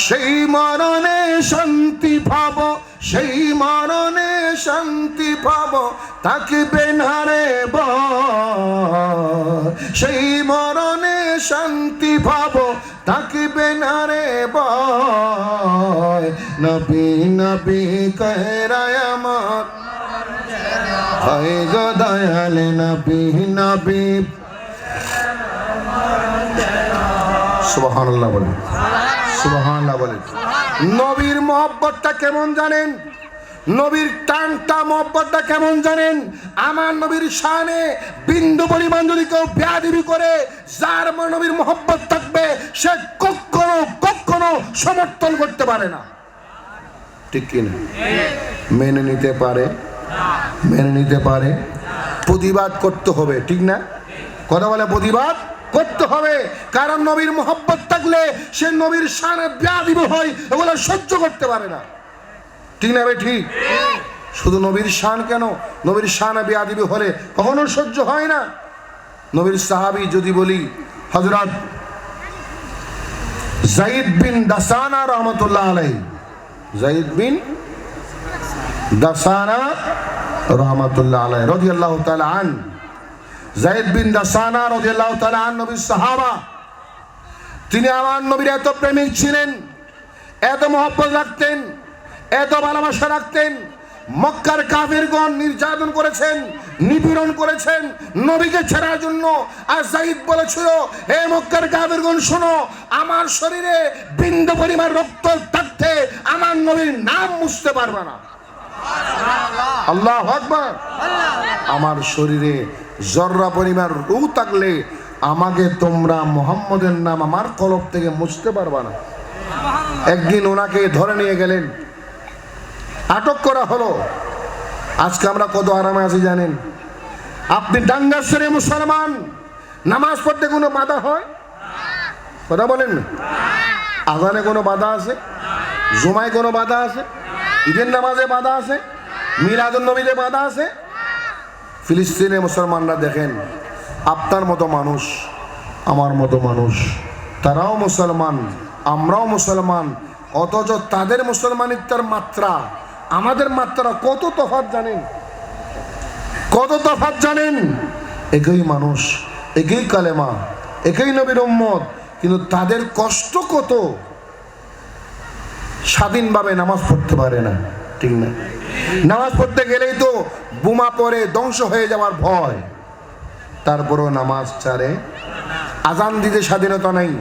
সেই মরণে শান্তি পাব, সেই মরণে শান্তি পাব তাকবে না রে বয়। সেই মরণে শান্তি পাব তাকবে না রে নবী নবী কহরায় আমার। হয় গো দয়াল নবী নবী। সুবহানাল্লাহ বলেন। সুবহানাল্লাহ বলেন। নবীর মহব্বতটা কেমন জানেন? নবীর টানটা মহব্বতটা কেমন জানেন? আমার নবীর শানে বিন্দু পরিমাণ যদি কেউ বেয়াদিবি করে, যার নবীর মহব্বত থাকবে, সে কখনো কখনো সমর্থন করতে পারে না। ঠিক কিনা? মেনে নিতে পারে। মেনে নিতে পারে। প্রতিবাদ করতে হবে, ঠিক না? কথা বলে প্রতিবাদ করতে হবে। কারণ নবীর মোহব্বত থাকলে সে নবীর সানে ব্যাধিব হয় ওগুলো সহ্য করতে পারে না। ঠিক না ভাই ঠিক? শুধু নবীর শান কেন? নবীর শানে ব্যাধিবি হলে কখনো সহ্য হয় না। নবীর সাহাবি যদি বলি হজরত জাইদ বিন দাসানা রহমতুল্লাহ আলাই জাইদ বিন দাসানা রহমতুল্লাহ আলাই রাদিয়াল্লাহু তাআলা আন। জাইদ বিন দাসানা রাদিয়াল্লাহু তাআলা আন নবীর সাহাবা। তিনি আমার নবীর এত প্রেমিক ছিলেন, এত মহব্বত রাখতেন, এত ভালোবাসা রাখতেন, মক্কার কাফিরগণ নির্যাতন করেছেন, নিপীড়ন করেছেন, নবীকে ছেড়ার জন্য। আর জাইদ বলেছিল, হে মক্কার কাফিরগণ, শোনো, আমার শরীরে বিন্দু পরিমাণ রক্ত থাকতে আমার নবীর নাম মুছতে পারবে না। আল্লাহ আকবার। আমার শরীরে জর্রা পরিমাণ রু থাকলে আমাকে তোমরা মোহাম্মদের নাম আমার কলব থেকে মুছতে পারবা না। একদিন ওনাকে ধরে নিয়ে গেলেন। আটক করা হলো। আজকে আমরা কত আরামে আছি জানেন। আপনি ডাঙ্গাশ্বরে মুসলমান, নামাজ পড়তে কোনো বাধা হয়? কথা বলেন আজানে কোনো বাধা আছে? জুমায় কোনো বাধা আছে? ঈদের নামাজে বাধা আছে? মিলাদুল নবীতে বাধা আছে? ফিলিস্তিনে মুসলমানরা দেখেন, আপনার মতো মানুষ, আমার মতো মানুষ, তারাও মুসলমান, আমরাও মুসলমান, অথচ তাদের মুসলমানিত্বের মাত্রা, আমাদের মাত্রা কত তফাৎ জানেন? কত তফাৎ জানেন? একই মানুষ, একই কালেমা, একই নবীর উম্মত, কিন্তু তাদের কষ্ট কত? স্বাধীনভাবে নামাজ পড়তে পারে না। ঠিক না। নামাজ পড়তে গেলেই তো বোমা পরে ধ্বংস হয়ে যাওয়ার ভয়। তারপরও নামাজ ছাড়ে। আজান দিতে স্বাধীনতা নেই।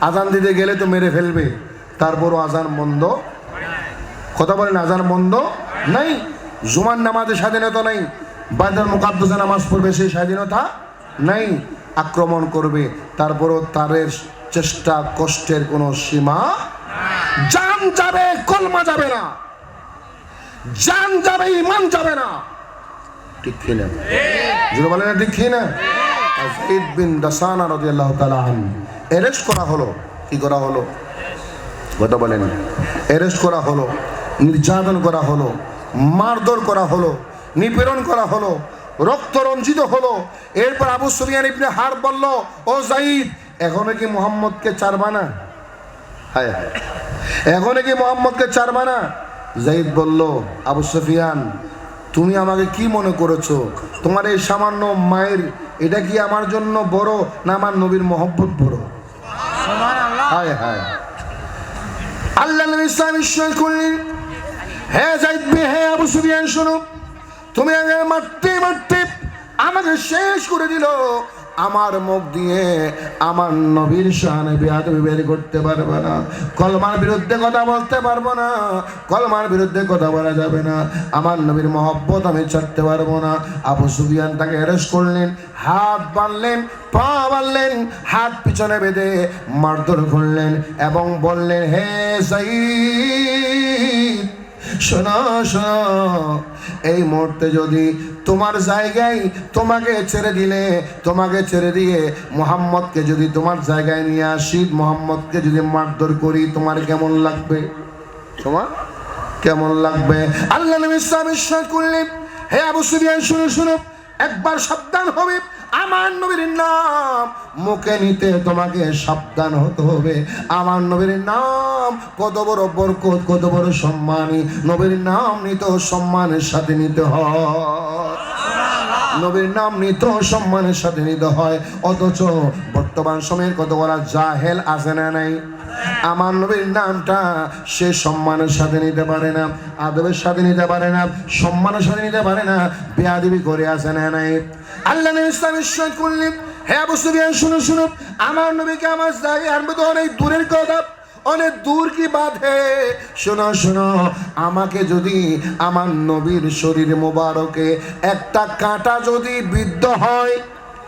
আজান দিতে গেলে তো মেরে ফেলবে। তারপরও আজান বন্ধ। কথা বলেন, আজান বন্ধ নাই? জুমার নামাজে স্বাধীনতা নেই। বাজার মুকাদ্দসে নামাজ পড়বে, সেই স্বাধীনতা নাই। আক্রমণ করবে। তারপরও তারের চেষ্টা, কষ্টের কোনো সীমা জান যাবে, কলমা যাবে না। জান যাবে, ইমান যাবে না। ঠিক কিনা যদি বলেন না, ঠিক কিনা জাইদ বিন দাসানা রাদিয়াল্লাহু তাআলা আন অ্যারেস্ট করা হলো। কি করা হলো? কথা বলেন অ্যারেস্ট করা হলো, নির্যাতন করা হলো, মারধর করা হলো, নিপীড়ন করা হলো, রক্ত রঞ্জিত হলো। এরপর আবু সুফিয়ান ইবনে হার বলল, ও জাইদ এখনও কি মোহাম্মদকে চারবা না? হায় হায়। এখনও কি মোহাম্মদকে চারবা না? জাইদ বলল আবু সুফিয়ান তুমি আমাকে কি মনে করেছ? তোমার এই সামান্য মায়ের এটা কি আমার জন্য বড় না আমার নবীর মহব্বত বড়? হায় হায়। আল্লাহ নবী ইসলাম ঈশ্বর করলেন। হে জাইদ বে হে আবু সুফিয়ান শোনো। তুমি আগে মারতে মারতে আমাকে শেষ করে দিল। আমার মুখ দিয়ে আমার নবীর শানে বেয়াদবি বের করতে পারবে না। কলমার বিরুদ্ধে কথা বলতে পারব না। কলমার বিরুদ্ধে কথা বলা যাবে না। আমার নবীর মহব্বত আমি ছাড়তে পারব না। আবু সুফিয়ান তাকে অ্যারেস্ট করলেন, হাত বাঁধলেন, পা বাঁধলেন, হাত পিছনে বেঁধে মারধর করলেন এবং বললেন, হে সাইদ শোনো শোনো, এই মুহূর্তে যদি তোমার জায়গায় তোমাকে ছেড়ে দিলে, তোমাকে ছেড়ে দিয়ে মোহাম্মদকে যদি তোমার জায়গায় নিয়ে আসি, মোহাম্মদকে যদি মারধর করি, তোমার কেমন লাগবে? তোমার কেমন লাগবে? আল্লাহ নবী ইসলাম করলেন হে আবু সুফিয়ান, শুনো শুনো, একবার সাবধান হবে। আমার নবীর নাম মুখে নিতে তোমাকে সাবধান হতে হবে। আমার নবীর নাম কত বড় বরকত, কত বড় সম্মানী। নবীর নাম নিতে সম্মানের সাথে নিতে হয়। নবীর নাম নিত সম্মানের সাথে নিতে হয়। অথচ বর্তমান সময়ের কত বলা জাহেল আছে না নাই? আমার নবীর নামটা সে সম্মানের সাথে নিতে পারে না, আদবের সাথে নিতে পারে না, সম্মানের সাথে নিতে পারে না, বেয়াদিবি করে আছে না নাই? আল্লাহ ইসলাম ঈশ্বর করলেন। হ্যাঁ আবু সুফিয়ান শুনো শুনো আমার নবীকে আমার জায়গায় আনবে তো অনেক দূরের কথা, অনেক দূর কি বাঁধে? শোনো শোনো, আমাকে যদি আমার নবীর শরীর মোবারকে একটা কাঁটা যদি বিদ্ধ হয়,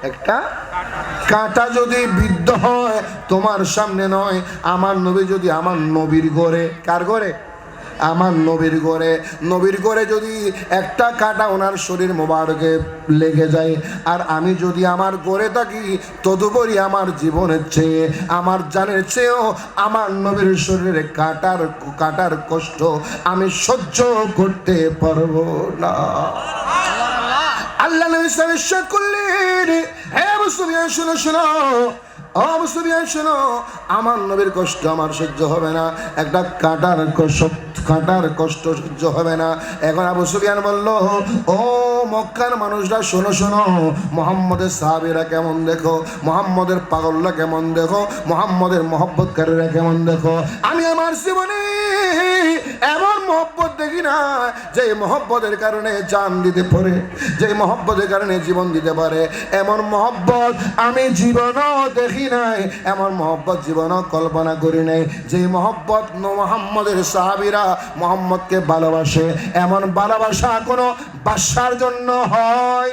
একটা কাঁটা যদি বিদ্ধ হয়, তোমার সামনে নয়, আমার নবী যদি আমার নবীর গড়ে কার গড়ে আমার নবীর গড়ে নবীর গড়ে যদি একটা কাটা ওনার শরীর মোবারকে লেগে যায়, আর আমি যদি আমার গড়ে থাকি, তদুপরি আমার জীবনের চেয়ে, আমার জানের চেয়েও আমার নবীর শরীরে কাটার কাটার কষ্ট আমি সহ্য করতে পারব না। আল্লাহ নবী সাহেব করলেন হে মুসলিম, শোনো শোনো। শোনো, আমার নবীর কষ্ট আমার সহ্য হবে না। একটা কাটার কাটার কষ্ট সহ্য হবে না। এখন আবু সুফিয়ান বলল, ও মক্কার মানুষরা, শোনো শোনো, মোহাম্মদের সাহাবিরা কেমন দেখো? মোহাম্মদের পাগলরা কেমন দেখো? মোহাম্মদের মহব্বতকারীরা কেমন দেখো? আমি আমার জীবনে এমন মহব্বত দেখি না যে মহব্বতের কারণে জান দিতে পারে যে মহব্বতের কারণে জীবন দিতে পারে। এমন মহব্বত আমি জীবনও দেখি নাই, এমন মহব্বত জীবনও কল্পনা করি নাই যে মহব্বত মোহাম্মদের সাহাবিরা মোহাম্মদকে ভালোবাসে। এমন ভালোবাসা কোনো বাসার জন্য হয়।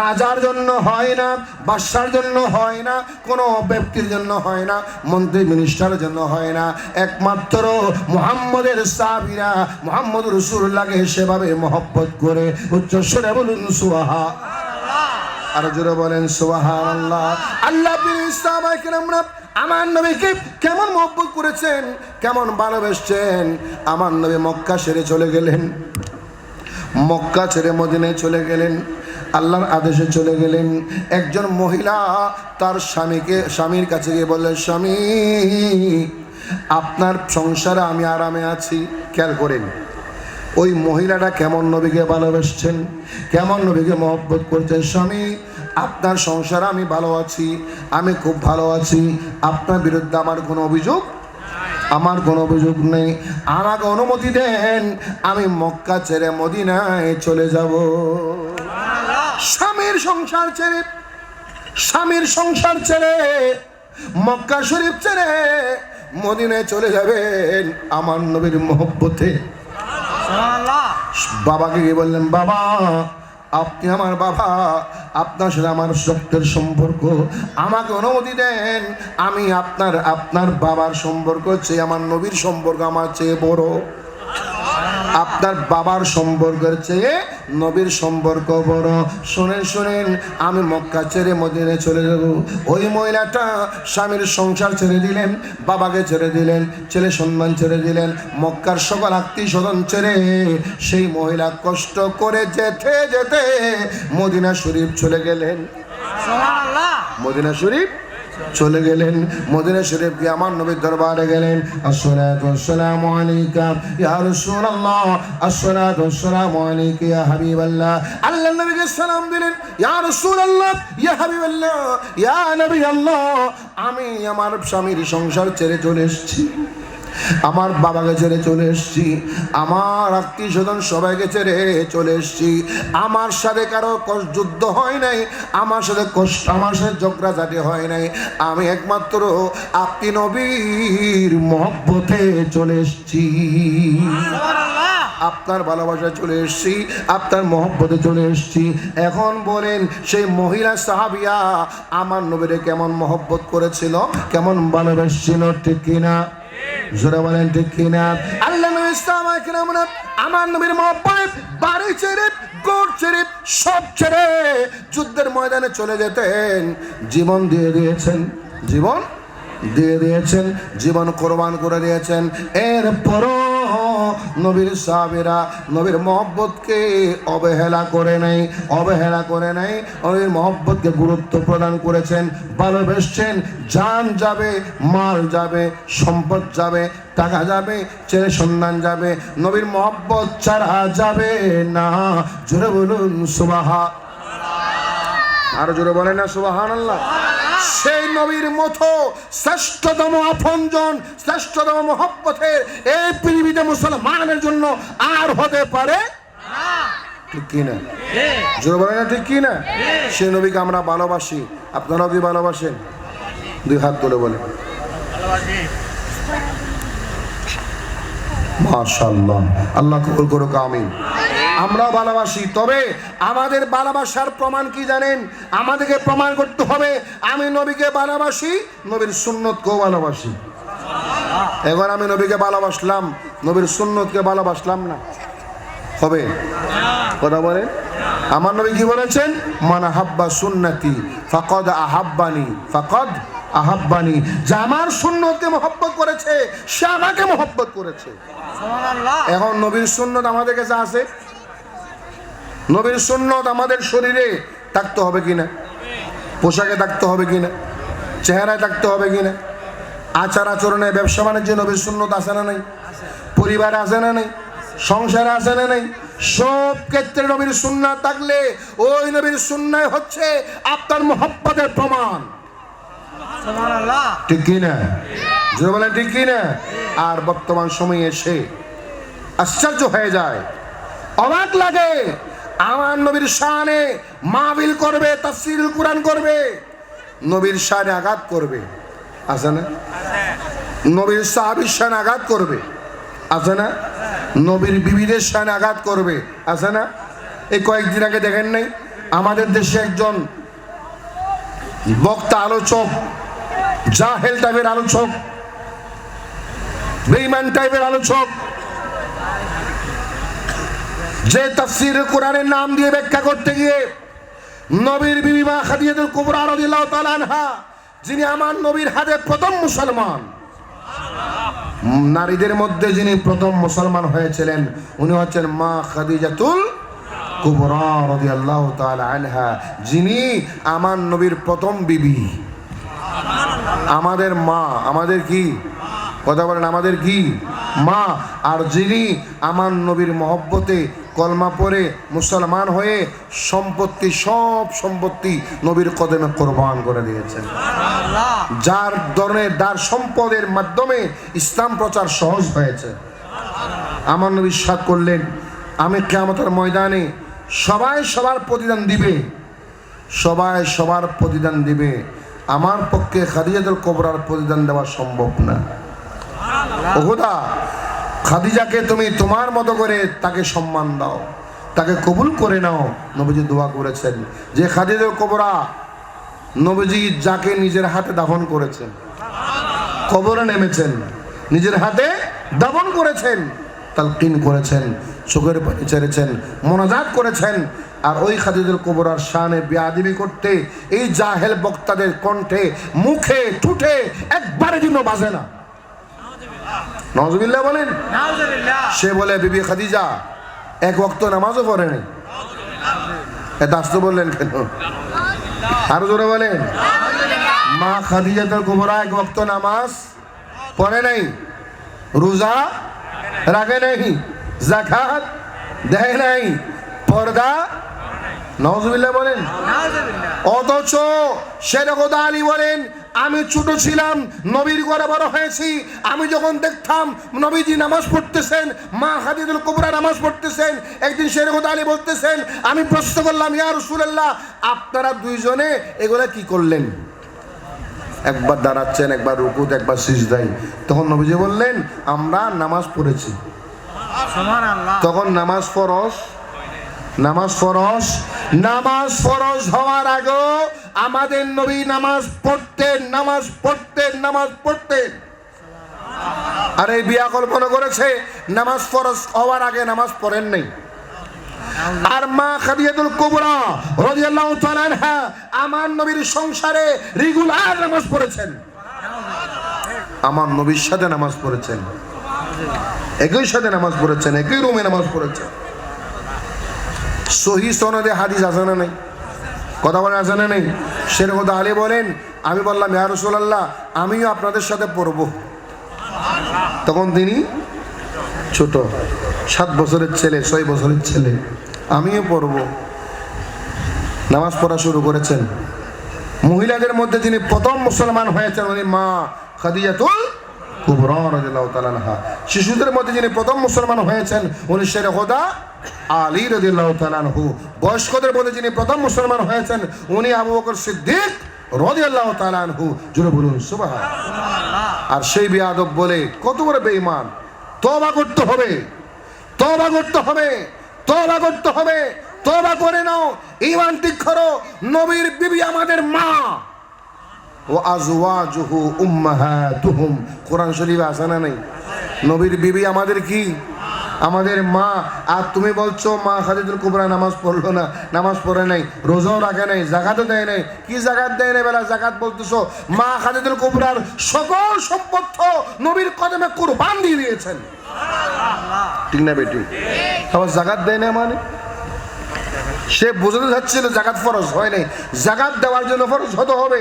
রাজার জন্য হয় না, বাদশার জন্য হয় না, কোনো ব্যক্তির জন্য হয় না, মন্ত্রী মিনিস্টারের জন্য হয় না। একমাত্র মুহাম্মদের সাহাবিরা মোহাম্মদ রসুল্লাহকে সেভাবে মহব্বত করে উচ্চ স্বরে বলুন সুহাহা আর জোরে বলেন সুহান আল্লাহ আল্লাহ আমরা নবীকে কেমন মহব্বত করেছেন, কেমন ভালোবেসছেন? আমার নবী মক্কা সেরে চলে গেলেন। মক্কা ছেড়ে মদিনায় চলে গেলেন। আল্লাহর আদেশে চলে গেলেন। একজন মহিলা তার স্বামীকে, স্বামীর কাছে গিয়ে বললেন, স্বামী, আপনার সংসারে আমি আরামে আছি, খেয়াল করেন। ওই মহিলাটা কেমন নবীকে ভালোবাসছেন, কেমন নবীকে মহব্বত করছেন। স্বামী, আপনার সংসারে আমি ভালো আছি, আমি খুব ভালো আছি। আপনার বিরুদ্ধে আমার কোনো অভিযোগ, আমার কোনো অভিযোগ নেই। আমাকে অনুমতি দেন, আমি মক্কা ছেড়ে মদিনায় চলে যাব। স্বামীর সংসার ছেড়ে স্বামীর সংসার ছেড়ে মক্কা শরীফ ছেড়ে মদিনায় চলে যাবেন আমার নবীর মহব্বতে। বাবাকে গিয়ে বললেন বাবা আপনি আমার বাবা আপনার সাথে আমার রক্তের সম্পর্ক। আমাকে অনুমতি দেন আমি আপনার আপনার বাবার সম্পর্ক চেয়ে আমার নবীর সম্পর্ক আমার চেয়ে বড়। আপনার বাবার সম্পর্কের চেয়ে নবীর সম্পর্ক বড়। শোনেন শোনেন আমি মক্কা ছেড়ে মদিনে চলে যাব। ওই মহিলাটা স্বামীর সংসার ছেড়ে দিলেন বাবাকে ছেড়ে দিলেন ছেলে সম্মান ছেড়ে দিলেন মক্কার সকল আত্মীয় স্বজন ছেড়ে সেই মহিলা কষ্ট করে যেতে যেতে মদিনা শরীফ চলে গেলেন। মদিনা শরীফ চলে গেলেন মদিনা শরীফ গিয়ে আমার নবীর দরবারে গেলেন। আসসালাতু ওয়াসসালামু আলাইকা ইয়া রাসূলুল্লাহ, আসসালাতু ওয়াসসালামু আলাইকা ইয়া হাবিবাল্লাহ। আল্লাহ নবীকে সালাম দিলেন, ইয়া রাসূলুল্লাহ, ইয়া হাবিবাল্লাহ, ইয়া নবী আল্লাহ। আমি আমার স্বামীর সংসার ছেড়ে চলে এসেছি। আমার বাবাকে ছেড়ে চলে এসছি। আমার আত্মীয় স্বজন সবাইকে ছেড়ে চলে এসছি। আমার সাথে কারও যুদ্ধ হয় নাই। আমার সাথে কষ্ট আমার সাথে ঝগড়াঝাটি হয় নাই। আমি একমাত্র আপনি নবীর মহব্বতে চলে এসছি। আপনার ভালোবাসায় চলে এসছি, আপনার মহব্বতে চলে এসছি। এখন বলেন, সেই মহিলা সাহাবিয়া আমার নবীরে কেমন মহব্বত করেছিল? কেমন ভালোবেসছিল? ঠিক কিনা? জোরে বলেন ঠিক কিনা? আল্লাহ ইসলাম আমরা নবীর মহব্বতে বাড়ি ছেড়ে গোড় ছেড়ে, সব ছেড়ে যুদ্ধের ময়দানে চলে যেতেন। জীবন দিয়ে দিয়েছেন, জীবন দিয়ে দিয়েছেন, জীবন কোরবান করে দিয়েছেন। এরপরও নবীর সাহাবেরা নবীর মহব্বতকে অবহেলা করে নাই, অবহেলা করে নাই, নবীর মহব্বতকে গুরুত্ব প্রদান করেছেন, ভালোবেসছেন, জান যাবে, মাল যাবে, সম্পদ যাবে, টাকা যাবে, ছেলে সন্ধান যাবে, নবীর মহব্বত ছাড়া যাবে না। জোরে বলুন সুবাহা আরও জোরে বলেন না সুবাহান আল্লাহ সেই নবীর মতো শ্রেষ্ঠতম আপনজন, শ্রেষ্ঠতম মহব্বতের এই পৃথিবীতে মুসলমানের জন্য আর হতে পারে ঠিক কি না? ঠিক সেই নবীকে আমরা ভালোবাসি। আপনারাও কি ভালোবাসেন? দুই হাত তুলে বলে মাশাল্লাহ আল্লাহ কবুল করুক, আমিন। আমরা ভালোবাসি। তবে আমাদের ভালোবাসার প্রমাণ কি জানেন? আমাদেরকে প্রমাণ করতে হবে আমি নবীকে ভালোবাসি নবীর সুন্নতকেও ভালোবাসি। এখন আমি নবীকে ভালোবাসলাম নবীর সুন্নতকে ভালোবাসলাম না। হবে? কথা বলে আমার নবী কি বলেছেন? মান হাব্বা সুন্নতি ফাকদ আহাব্বানি ফাকদ আহাব্বানি। যে আমার সুন্নতকে মহব্বত করেছে সে আমাকে মহব্বত করেছে। এখন নবীর সুন্নত আমাদের কাছে আছে? নবীর সুন্নত আমাদের শরীরে থাকতে হবে কিনা পোশাকে থাকতে হবে কিনা চেহারায় থাকতে হবে কিনা আচার আচরণে ব্যবসা বাণিজ্যে নবীর সুন্নত আছে না নাই? পরিবারে আছে না নেই? সংসারে আছে না নেই? সব ক্ষেত্রে নবীর সুন্নাত থাকলে ওই নবীর সুন্নায় হচ্ছে আপনার মহব্বতের প্রমাণ। ঠিক কি না? জোরে বলেন ঠিক কি না? আর বর্তমান সময়ে এসে আশ্চর্য হয়ে যায়। অবাক লাগে আমার নবীর শানে মাহবিল করবে, তাফসিরুল কোরআন করবে, নবীর শানে আঘাত করবে। আছে না? নবীর সাহাবির শানে আঘাত করবে। আছে না? নবীর বিবিদের শানে আঘাত করবে। আছে না? এই কয়েকদিন আগে দেখেন নাই, আমাদের দেশে একজন বক্তা আলোচক, জাহেল টাইপের আলোচক বেইমান টাইপের আলোচক যে তাফসির কোরআনের নাম দিয়ে ব্যাখ্যা করতে গিয়ে নবীর বিবি মা খাদিজাতুল কুবরা রাদিয়াল্লাহু তাআলা আনহা, যিনি আমার নবীর হাতে প্রথম মুসলমান। নারীদের মধ্যে যিনি প্রথম মুসলমান হয়েছিলেন, উনি হচ্ছেন মা খাদিজাতুল কুবরা রাদিয়াল্লাহু তাআলা আনহা, যিনি আমার নবীর প্রথম বিবি। আমাদের মা, আমাদের কি? কথা বলেন, আমাদের কি মা আর যিনি আমার নবীর মহব্বতে কলমা পরে মুসলমান হয়ে সম্পত্তি, সব সম্পত্তি নবীর কদমে কোরবান করে দিয়েছেন। যার ধরনের যার সম্পদের মাধ্যমে ইসলাম প্রচার সহজ হয়েছে। আমার নবী সাত করলেন, আমি কেমতার ময়দানে সবাই সবার প্রতিদান দিবে, সবাই সবার প্রতিদান দিবে। আমার পক্ষে খাদিজাতুল কোবরার প্রতিদান দেওয়া সম্ভব না। ওহুদা খাদিজাকে তুমি তোমার মতো করে তাকে সম্মান দাও, তাকে কবুল করে নাও, নবীজি দোয়া করেছেন। যে খাদিজাতুল কোবরা, নবীজি যাকে নিজের হাতে দাফন করেছেন, কবরে নেমেছেন, নিজের হাতে দাফন করেছেন, তালকিন করেছেন, চোখের পানি ছেড়েছেন, মনাজাত করেছেন, আর ওই খাদিজুল কোবরার শানে বেয়াদিবি করতে, এই জাহেল বক্তাদের কণ্ঠে, মুখে ঠুঠে একবারে জন্য বাজে না। নজবিল্লা বলেন। সে বলে বিবি খাদিজা এক ওয়াক্ত নামাজও পড়ে নাই। এত আসতে বললেন কেন? আরও জোরে বলেন। মা খাদিজা তার কোবরা এক ওয়াক্ত নামাজ পড়ে নাই। রোজা রাখে নাই। জাকাত দেয় নাই। পর্দা নজবিল্লা বলেন। অথচ শেরগোদা আলী বলেন আমি ছোট ছিলাম নবীর ঘরে বড় হয়েছি। আমি যখন দেখতাম নবীজি নামাজ পড়তেছেন মা হাদিদুল কুবরা নামাজ পড়তেছেন একদিন শেরগোদা আলী বলতেছেন আমি প্রশ্ন করলাম ইয়া রসুলাল্লাহ আপনারা দুইজনে এগুলা কি করলেন? একবার দাঁড়াচ্ছেন একবার রুকুত একবার সিজদাই তখন নবীজি বললেন আমরা নামাজ পড়েছি। তখন নামাজ ফরজ নামাজ ফরজ নামাজ ফরজ হওয়ার আগে আমাদের নবী নামাজ পড়তেন নামাজ পড়তেন নামাজ পড়তেন। আর এই বিয়া কল্পনা করেছে, নামাজ ফরজ হওয়ার আগে নামাজ পড়েন নাই। আর মা খাদিজাতুল কুবরা রাদিয়াল্লাহু তাআলা আমার নবীর সংসারে রেগুলার নামাজ পড়েছেন। আমার নবীর সাথে নামাজ পড়েছেন। একই সাথে নামাজ পড়েছেন, একই রুমে নামাজ পড়েছেন। সহি সনদে হাদিস আছে না নেই? কথা বলে আছে না নেই? সেরকম আলী বলেন, আমি বললাম, ইয়া রসুলাল্লাহ, আমিও আপনাদের সাথে পড়ব। তখন তিনি ছোট, সাত বছরের ছেলে, ছয় বছরের ছেলে, আমিও পড়ব। নামাজ পড়া শুরু করেছেন। মহিলাদের মধ্যে তিনি প্রথম মুসলমান হয়েছেন উনি মা খাদিজাতুল কুবরা রাদিয়াল্লাহু তাআলা আনহা। শিশুদের মধ্যে যিনি প্রথম মুসলমান হয়েছেন উনি শের খোদা আলী রাদিয়াল্লাহু তাআলা আনহু। বয়স্কদের মধ্যে যিনি প্রথম মুসলমান হয়েছেন উনি আবু বকর সিদ্দিক জুড়ে বলুন সুবহান আর সেই বিয়াদব বলে কত বড় বেঈমান। তওবা করতে হবে তওবা করতে হবে তওবা করতে হবে তওবা করে নাও। ইমান ঠিক করো নবীর বিবি আমাদের মা। ও আজওয়াজুহু উম্মাহাতুহুম। কোরআন শরীফে আছে না নাই? নবীর বিবি আমাদের কি? আমাদের মা। আর তুমি বলছো, মা খাদিজুল কুবরা নামাজ পড়ল না, নামাজ পড়ে নাই, রোজাও রাখে নাই, জাকাতও দেয় নাই। কি জাকাত দেয় নাই বেলা? জাকাত বলতেছো, মা খাদিজুল কুবরার সকল সম্পত্ত নবীর কদমে কুরবান দিয়ে দিয়েছেন। ঠিক না বেটি? আবার জাকাত দেয় না মানে? সে বোঝাতে যাচ্ছিল জাকাত ফরজ হয় নাই। জাকাত দেওয়ার জন্য ফরজ হতে হবে।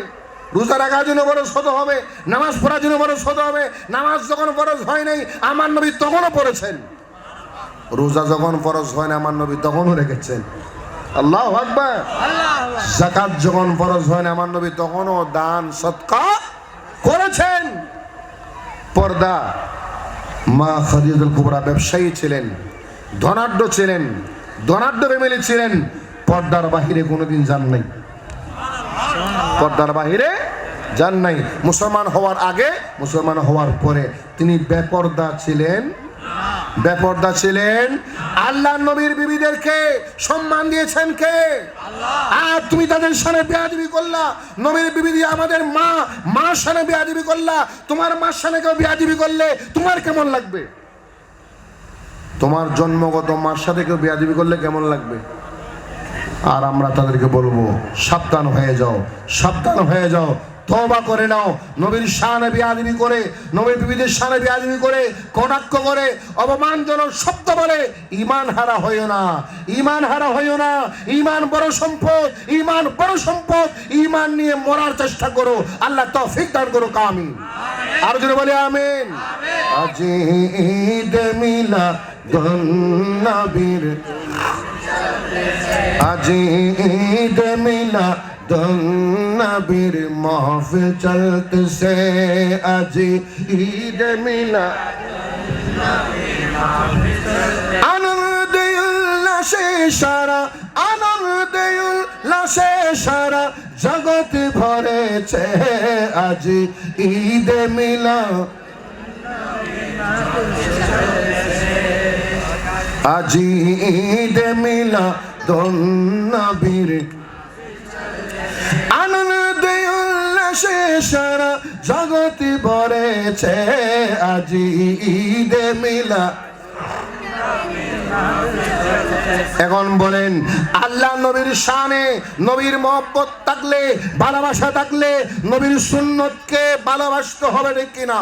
রোজা রাখার জন্য ফরজ হতে হবে নামাজ পড়ার জন্য ফরজ হতে হবে নামাজ যখন ফরজ হয় নাই আমার নবী তখনও পড়েছেন। রোজা যখন ফরজ হয় না আমার নবী তখনও রেখেছেন। আল্লাহ আকবার। জাকাত যখন ফরজ হয় না আমার নবী তখনও দান সৎকা করেছেন। পর্দা। মা খাদিজাতুল কুবরা ব্যবসায়ী ছিলেন ধনাঢ্য ছিলেন ধনাঢ্য ফ্যামিলি ছিলেন পর্দার বাহিরে কোনোদিন যান নাই। পর্দার বাহিরে যান নাই। মুসলমান হওয়ার আগে, মুসলমান হওয়ার পরে তিনি বেপর্দা ছিলেন। বেপর্দা ছিলেন। আল্লাহ নবীর বিবিদেরকে সম্মান দিয়েছেন কে? আর তুমি তাদের সামনে বেয়াদবি করলা। নবীর বিবি দিয়ে আমাদের মা, মার সামনে বেয়াদবি করলা। তোমার মার সামনে কেউ বেয়াদবি করলে তোমার কেমন লাগবে? তোমার জন্মগত মার সাথে কেউ বেয়াদবি করলে কেমন লাগবে? আর আমরা তাদেরকে বলব সাবধান হয়ে যাও সাবধান হয়ে যাও তবা করে নাও। নবীর শানে বিয়াদবি করে নবীর বিবিদের শানে বিয়াদবি করে কটাক্ষ করে অপমানজনক শব্দ বলে ইমান হারা হইও না ইমান হারা হইও না ইমান বড় সম্পদ ইমান বড় সম্পদ ইমান নিয়ে মরার চেষ্টা করো আল্লাহ তৌফিক দান করো কামি আর যদি বলে আমিন। আজি ঈদ মিলা নবীর আজি ঈদ মিলা নবীর মাহফিল চলতেছে আজি ঈদ মিলা আনন্দ উল্লাসে সারা আনন্দ উল্লাসে সারা জগৎ ভরেছে আজি ঈদ মিলা আজি মিলা নবীর আনন্দ উল্লাসে সারা জগতি ভরেছে আজি মিলা। এখন বলেন, আল্লাহ নবীর শানে নবীর মহব্বত থাকলে, ভালোবাসা থাকলে নবীর সুন্নতকে ভালোবাসতে হবে ঠিক কিনা?